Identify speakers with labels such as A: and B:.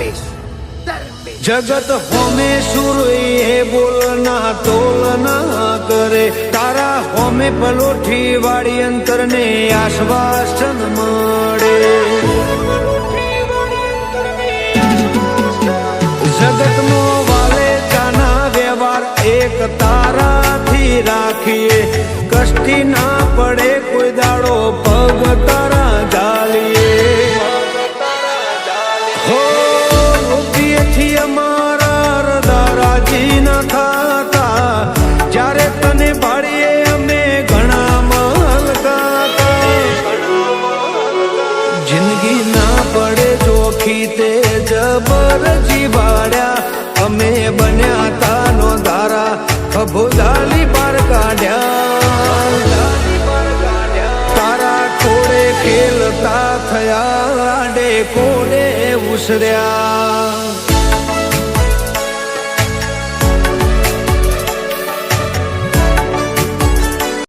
A: દરવેશ
B: જગત હોમે સુરઈ હે બોલના, તોલના કરે. તારા હોમે પલોઠી વાળી અંતરને આશ્વાસન મળે. જગતનો વાલે કાના વ્યવહાર એક તારાથી રાખીએ. કષ્ટી ના પડે કોઈ દાડો પગ તારા ઝાલીએ. હો જિંદગી ના પડે જોખી તે જબર જીવાડ્યા અમે બન્યા તાનો ધારા, ખભોદાલી પાર કાઢ્યા. તારા ખોડે ખેલતા થયા ડે કોડે ઉસર્યા